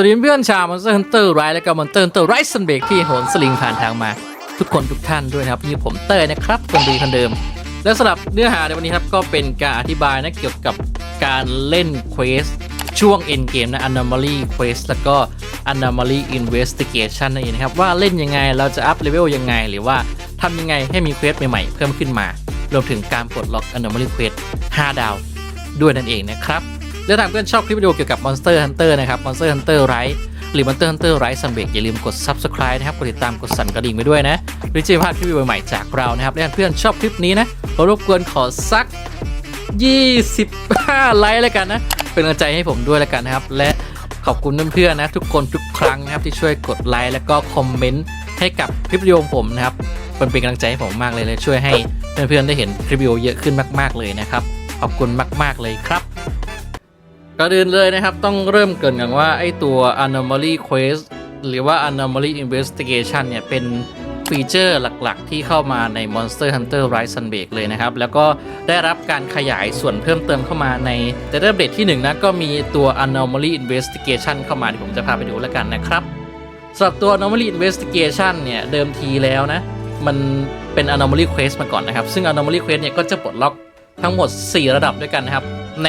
วัสดีเพื่อนชาวมอนสเตอร์ฮันเตอร์ไรและก็มอนสเตอร์ฮันเตอร์ไรซันเบกที่โหนสลิงผ่านทางมา ทุกคนทุกท่านด้วยนะครับนี่ผมเต้ยนะครับคนดีคนเดิม และสำหรับเนื้อหาในวันนี้ครับ ก็เป็นการอธิบายนะเกี่ยวกับการเล่นเควสช่วง end game นะ anomaly quest แล้วก็ anomaly investigation นั่นเองนะครับ ว่าเล่นยังไงเราจะอัพเลเวลยังไง หรือว่าทำยังไงให้มีเควสใหม่ๆ เพิ่มขึ้นมา รวมถึงการปลดล็อก anomaly quest 5 ดาว ด้วยนั่นเองนะครับ และถ้าเพื่อนชอบคลิปวิดีโอเกี่ยวกับ Monster Hunter นะครับ Monster Hunter Rise หรือ Monster Hunter Rise s u m b a k อย่าลืมกด Subscribe นะครับ กดติดตามกดสั่นกระดิ่งไปด้วยนะหรือจะพลาดคลิปวิดีโอใหม่จากเรานะครับและถ้าเพื่อนชอบคลิปนี้นะเรารบกวนขอสัก 25 ไลค์แล้วกันนะ เป็นกำลังใจให้ผมด้วยแล้วกันนะครับ และขอบคุณเพื่อนๆนะ ทุกคนทุกครั้งนะครับที่ช่วยกดไลค์แล้วก็คอมเมนต์ให้กับคลิปวิดีโอผมนะครับมันเป็นกำลังใจให้ผมมากเลยเลยช่วยให้เพื่อนๆได้เห็นคลิปวิดีโอเยอะขึ้นมาก ๆเลยนะครับขอบคุณมาก ๆเลยครับ ก่อนอื่นเลยนะครับ ต้องเริ่มเกินกันว่า ไอตัว anomaly quest หรือว่า anomaly investigation เนี่ย เป็นฟีเจอร์หลักๆ ที่เข้ามาใน Monster Hunter Rise Sunbreak เลยนะครับ แล้วก็ได้รับการขยายส่วนเพิ่มเติมเข้ามาในแต่เริ่มเดทที่ 1 นะ ก็มีตัว anomaly investigation เข้ามาเดี๋ยวผมจะพาไปดูแล้วกันนะครับสำหรับตัว anomaly investigation เนี่ย เดิมทีแล้วนะ มันเป็น anomaly quest มาก่อนนะครับ ซึ่ง anomaly quest เนี่ยก็จะปลดล็อกทั้งหมด 4 ระดับด้วยกันนะครับ ใน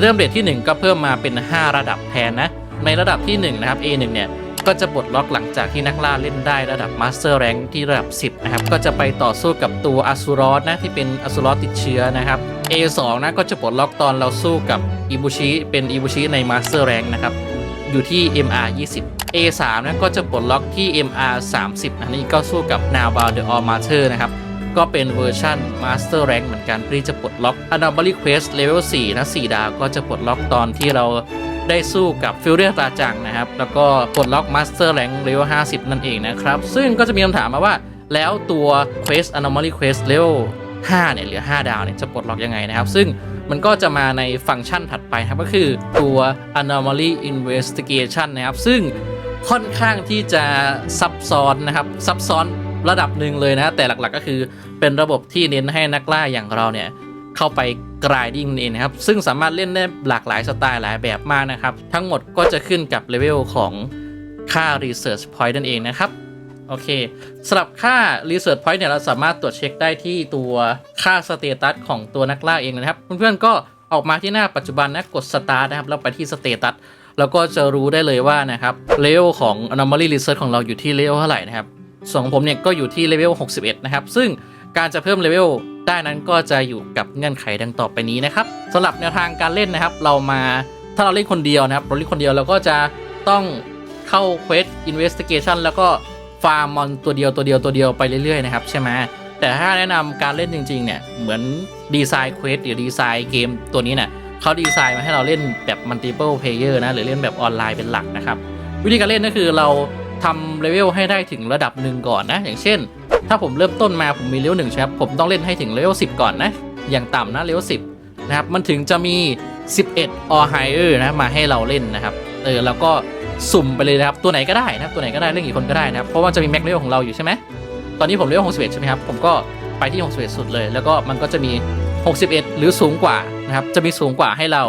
เริ่มเดทที่ 1 ก็เพิ่มมาเป็น 5 ระดับแทนนะ ในระดับที่1นะครับ A1 เนี่ยก็จะปลดล็อกหลังจากที่นักล่าเล่นได้ระดับ Master Rank ที่ระดับ 10 นะครับ ก็จะไปต่อสู้กับตัวอ s u r o s นะ ที่เป็นอ s u r o s ติดเชื้อนะครับ A2 นะก็จะปลดล็อกตอนเราสู้กับอิบุชิเป็นอิบุชิใน Master Rank นะครับ อยู่ที่ MR 20 A3 นะก็จะปลดล็อกที่ MR 30นะนี่ก็สู้กับ Now b o u the All Master นะครับ ก็เป็นเวอร์ชัน Master Rank เหมือนกันพี่จะปลดล็อก Anomaly Quest Level 4 นะ 4 ดาวก็จะปลดล็อกตอนที่เราได้สู้กับฟิลเรียตาจังนะครับ แล้วก็ปลดล็อก Master Rank Level 50 นั่นเองนะครับ ซึ่งก็จะมีคำถามมาว่า แล้วตัว Quest Anomaly Quest Level 5 เนี่ยหรือ 5 ดาวเนี่ยจะปลดล็อกยังไงนะครับ ซึ่งมันก็จะมาในฟังก์ชันถัดไปครับก็คือตัว Anomaly Investigation นะครับ ซึ่งค่อนข้างที่จะซับซ้อนนะครับซับซ้อน ระดับหนึ่งเลยนะ แต่หลักๆก็คือเป็นระบบที่เน้นให้นักล่าอย่างเราเนี่ยเข้าไปกรายดิ้งเองนะครับ ซึ่งสามารถเล่นได้หลากหลายสไตล์หลายแบบมากนะครับ ทั้งหมดก็จะขึ้นกับเลเวลของค่า Research Point นั่นเองนะครับ โอเคสำหรับค่า Research Point เนี่ยเราสามารถตรวจเช็คได้ที่ตัวค่าสเตตัสของตัวนักล่าเองนะครับ เพื่อนๆก็ออกมาที่หน้าปัจจุบันนะกด Start นะครับ แล้วไปที่สเตตัสแล้วก็จะรู้ได้เลยว่านะครับเลเวลของ Anomaly Research ของเราอยู่ที่เลเวลเท่าไหร่นะครับ ส่วนของผมเนี่ยก็อยู่ที่เลเวล 61 นะครับ ซึ่งการจะเพิ่มเลเวลได้นั้นก็จะอยู่กับเงื่อนไขดังต่อไปนี้นะครับสำหรับแนวทางการเล่นนะครับ เรามาถ้าเราเล่นคนเดียวนะครับเราเล่นคนเดียวเราก็จะต้องเข้า Quest Investigation แล้วก็ฟาร์มมอนตัวเดียวตัวเดียวตัวเดียวไปเรื่อยๆนะครับใช่ไหมแต่ถ้าแนะนำการเล่นจริงๆเนี่ยเหมือนดีไซน์เควสหรือดีไซน์เกมตัวนี้เนี่ยเขาดีไซน์มาให้เราเล่นแบบ multiple player นะหรือเล่นแบบออนไลน์เป็นหลักนะครับ วิธีการเล่นก็คือเรา ทำเลเวลให้ได้ถึงระดับหนึ่งก่อนนะ อย่างเช่น ถ้าผมเริ่มต้นมาผมมีเลเวลหนึ่งใช่ไหมผมต้องเล่นให้ถึงเลเวลสิก่อนนะ อย่างต่ำนะเลเวลสินะครับ มันถึงจะมี 11 or higher นะมาให้เราเล่นนะครับ เออแล้วก็สุ่มไปเลยนะครับ ตัวไหนก็ได้นะครับตัวไหนก็ได้เล่นกี่คนก็ได้นะครับ เพราะว่าจะมีแม็กเลเวลของเราอยู่ใช่ไหมตอนนี้ผมเลเวล61ใช่ไหมครับ ผมก็ไปที่61สุดเลย แล้วก็มันก็จะมี 61 หรือสูงกว่านะครับ จะมีสูงกว่าให้เรา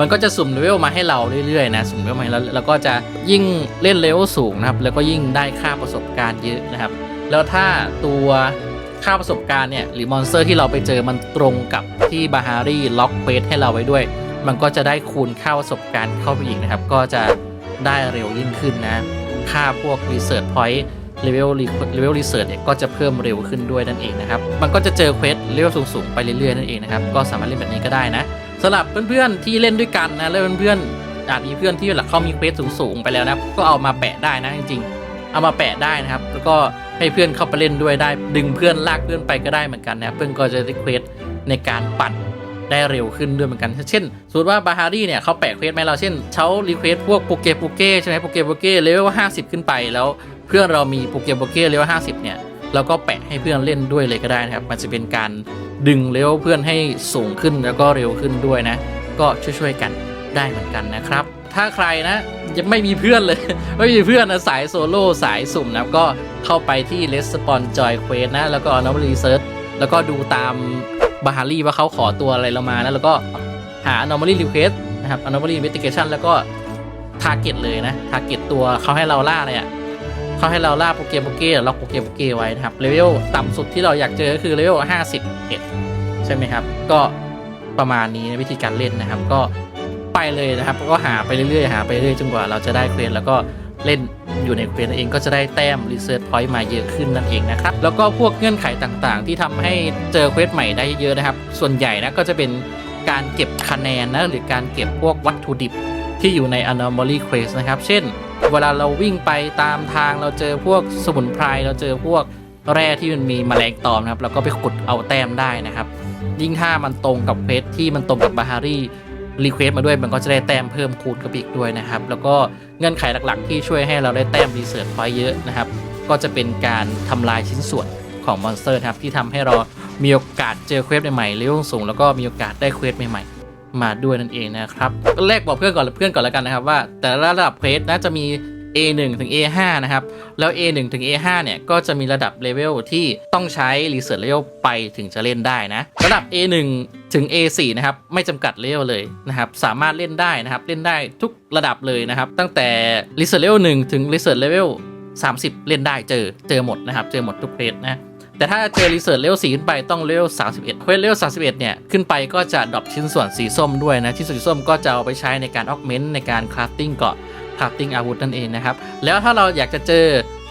มันก็จะสุ่มเลเวลมาให้เราเรื่อยๆนะสุ่มเลเวลมาให้วเราก็จะยิ่งเล่นเลเวลสูงนะครับ แล้วก็ยิ่งได้ค่าประสบการณ์เยอะนะครับ แล้วถ้าตัวค่าประสบการณ์เนี่ยหรือมอนสเตอร์ที่เราไปเจอมันตรงกับที่บาฮารีล็อกเควสให้เราไว้ด้วย มันก็จะได้คูณค่าประสบการณ์เข้าไปอีกนะครับ ก็จะได้เร็วยิ่งขึ้นนะ ค่าพวก Research Point เลเวลเลเวลรีเสิร์ชเนี่ยก็จะเพิ่มเร็วขึ้นด้วยนั่นเองนะครับ มันก็จะเจอเควสเลเวลสูงๆไปเรื่อยๆนั่นเองนะครับ ก็สามารถเล่นแบบนี้ก็ได้นะ สำหรับเพื่อนๆที่เล่นด้วยกันนะแล้วเพื่อนๆอาจมีเพื่อนที่หลักเขามีเควสสูงๆไปแล้วนะก็เอามาแปะได้นะจริงๆ เอามาแปะได้นะครับ แล้วก็ให้เพื่อนเข้าไปเล่นด้วยได้ ดึงเพื่อนลากเพื่อนไปก็ได้เหมือนกันนะเพื่อนก็จะได้เควสในการปั่นได้เร็วขึ้นด้วยเหมือนกัน เช่นสมมติว่าบาฮารี่เนี่ยเขาแปะเควสไหมเราเช่นเขารีเควสพวกโปเกโปเกใช่ไหมโปเกโปเกเลเวล50ขึ้นไปแล้ว เพื่อนเรามีโปเกโปเกเลเวล50เนี่ย เราก็แปะให้เพื่อนเล่นด้วยเลยก็ได้นะครับ มันจะเป็นการดึงเลเวลเพื่อนให้สูงขึ้นแล้วก็เร็วขึ้นด้วยนะ ก็ช่วยๆกันได้เหมือนกันนะครับ ถ้าใครนะยังไม่มีเพื่อนเลย ไม่มีเพื่อนนะสายโซโล่สายสุ่มนะก็เข้าไปที่ Respawn Joy Quest นะ แล้วก็ Anomaly search แล้วก็ดูตามบาฮารี่ว่าเขาขอตัวอะไรเรามานะแล้วก็หา Anomaly Request นะครับ Anomaly Investigation แล้วก็ทาร์เก็ตเลยนะทาร์เก็ตตัวเขาให้เราล่าเลยอะ เขาให้เราล่าโปเกมโปเกล็อกโปเกมโปเกไว้นะครับเลเวลต่ำสุดที่เราอยากเจอก็คือเลเวล51ใช่ไหมครับ ก็ประมาณนี้นะวิธีการเล่นนะครับ ก็ไปเลยนะครับ ก็หาไปเรื่อยๆหาไปเรื่อยจนกว่าเราจะได้เควสแล้วก็เล่นอยู่ในเควสเองก็จะได้แต้มรีเสิร์ชพอยต์มาเยอะขึ้นนั่นเองนะครับ แล้วก็พวกเงื่อนไขต่างๆ ที่ทำให้เจอเควสใหม่ได้เยอะนะครับ ส่วนใหญ่นะก็จะเป็นการเก็บคะแนนนะหรือการเก็บพวกวัตถุดิบ ที่อยู่ใน anomaly quest นะครับ เช่น เวลาเราวิ่งไปตามทางเราเจอพวกสมุนไพรเราเจอพวกแร่ที่มันมีแมลงตอมนะครับเราก็ไปขุดเอาแต้มได้นะครับ ยิ่งถ้ามันตรงกับเควสที่มันตรงกับบาฮารีรีเควสมาด้วยมันก็จะได้แต้มเพิ่มคูณกับอีกด้วยนะครับ แล้วก็เงื่อนไขหลักๆ ที่ช่วยให้เราได้แต้มรีเสิร์ชพอยเยอะนะครับ ก็จะเป็นการทำลายชิ้นส่วนของมอนสเตอร์ครับที่ทำให้เรามีโอกาสเจอเควสใหม่ๆเลเวลสูงแล้วก็มีโอกาสได้เควสใหม่ๆ มาด้วยนั่นเองนะครับแรกบอกเพื่อนก่อนเพื่อนก่อนแล้วกันนะครับว่าแต่ละระดับเควสน่าจะมี A1 ถึง A5 นะครับ แล้ว A1 ถึง A5 เนี่ย ก็จะมีระดับเลเวลที่ต้องใช้ Research Level ไปถึงจะเล่นได้นะ ระดับ A1 ถึง A4 นะครับ ไม่จำกัดเลเวลเลยนะครับ สามารถเล่นได้นะครับ เล่นได้ทุกระดับเลยนะครับ ตั้งแต่ Research Level 1ถึง Research Level 30 เล่นได้เจอเจอหมดนะครับ เจอหมดทุกเพจนะ แต่ถ้าเจอรีเสิร์ชเลเวล4ขึ้นไปต้องเลเวล31เควสเลเวล31 เนี่ย ขึ้นไปก็จะดรอปชิ้นส่วนสีส้มด้วยนะ ชิ้นส่วนสีส้มก็จะเอาไปใช้ในการออกเมนต์ในการคราฟติ้งเกาะคราฟติ้งอาวุธนั่นเองนะครับ แล้วถ้าเราอยากจะเจอ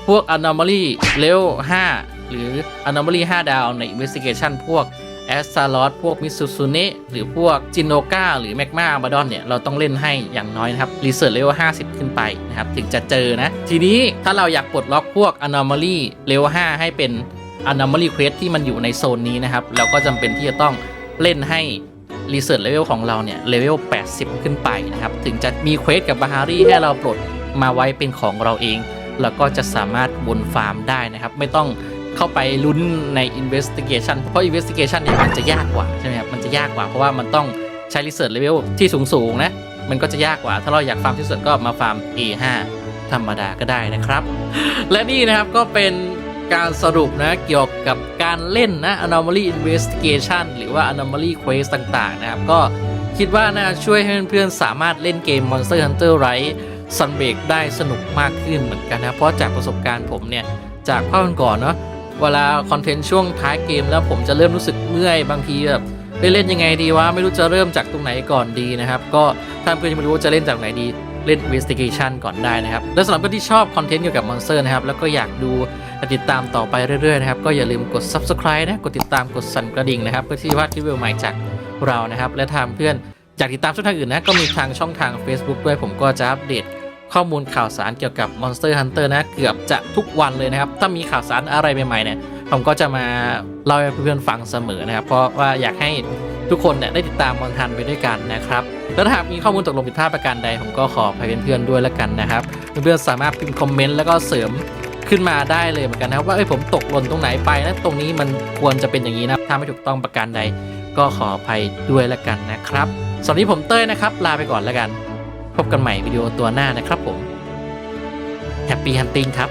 พวก anomaly level 5หรือ anomaly 5 ดาวใน investigation พวกแอสซาลอสพวกมิซูซุเนะหรือพวกจินโนกาหรือแมกมาบาดอนเนี่ย เราต้องเล่นให้อย่างน้อยนะครับรีเสิร์ชเลเวล50 ขึ้นไปนะครับ ถึงจะเจอนะ ทีนี้ถ้าเราอยากปลดล็อกพวก anomaly เลเวล5ให้เป็น anomaly quest ที่มันอยู่ในโซนนี้นะครับ เราก็จำเป็นที่จะต้องเล่นให้ research level ของเราเนี่ยเลเวล 80 ขึ้นไปนะครับ ถึงจะมีเควสกับบาฮารีให้เราปลดมาไว้เป็นของเราเอง แล้วก็จะสามารถบนฟาร์มได้นะครับ ไม่ต้องเข้าไปลุ้นใน investigation เพราะ investigation เนี่ยมันจะยากกว่าใช่ไหมครับมันจะยากกว่าเพราะว่ามันต้องใช้ research level ที่สูงๆนะมันก็จะยากกว่า ถ้าเราอยากฟาร์มที่สุดก็มาฟาร์ม A5 ธรรมดาก็ได้นะครับ และนี่นะครับก็เป็น การสรุปนะเกี่ยวกับการเล่นนะ anomaly investigation หรือว่า anomaly quest ต่างๆ นะครับ ก็คิดว่าน่าช่วยให้เพื่อนๆสามารถเล่นเกม Monster Hunter Rise Sunbreak ได้สนุกมากขึ้นเหมือนกันนะ เพราะจากประสบการณ์ผมเนี่ย จากภาคก่อนเนาะเวลาคอนเทนต์ช่วงท้ายเกมแล้วผมจะเริ่มรู้สึกเมื่อยบางทีแบบเฮ้เล่นยังไงดีวะไม่รู้จะเริ่มจากตรงไหนก่อนดีนะครับ ก็ถ้าเพื่อนยังไม่รู้จะเล่นจากไหนดีเล่น investigation ก่อนได้นะครับ และสำหรับเพื่อนที่ชอบคอนเทนต์เกี่ยวกับ Monster นะครับ แล้วก็อยากดู ติดตามต่อไปเรื่อยๆนะครับก็อย่าลืมกด subscribe นะกดติดตามกดสั่นกระดิ่งนะครับเพื่อที่ว่าคลิปวิดีโอใหม่จากเรานะครับ และทางเพื่อนอยากติดตามช่องทางอื่นนะก็มีทางช่องทาง Facebook ด้วยผมก็จะอัปเดตข้อมูลข่าวสารเกี่ยวกับ Monster Hunter นะเกือบจะทุกวันเลยนะครับ ถ้ามีข่าวสารอะไรใหม่ๆเนี่ยผมก็จะมาเล่าให้เพื่อนๆฟังเสมอนะครับ เพราะว่าอยากให้ทุกคนเนี่ยได้ติดตามมอนทันไปด้วยกันนะครับแล้วถ้าหากมีข้อมูลตกลงผิดพลาดประการใด ผมก็ขออภัยเพื่อนๆด้วยแล้วกันนะครับ เพื่อนๆสามารถพิมพ์คอมเมนต์แล้วก็เสริม ขึ้นมาได้เลยเหมือนกันนะครับว่าเอ้ยผมตกหล่นตรงไหนไปนะตรงนี้มันควรจะเป็นอย่างนี้นะถ้าไม่ถูกต้องประการใดก็ขออภัยด้วยแล้วกันนะครับสำหรับวันนี้ผมเต้ยนะครับ ลาไปก่อนแล้วกัน พบกันใหม่วิดีโอตัวหน้านะครับผมแฮปปี้ฮันติงครับ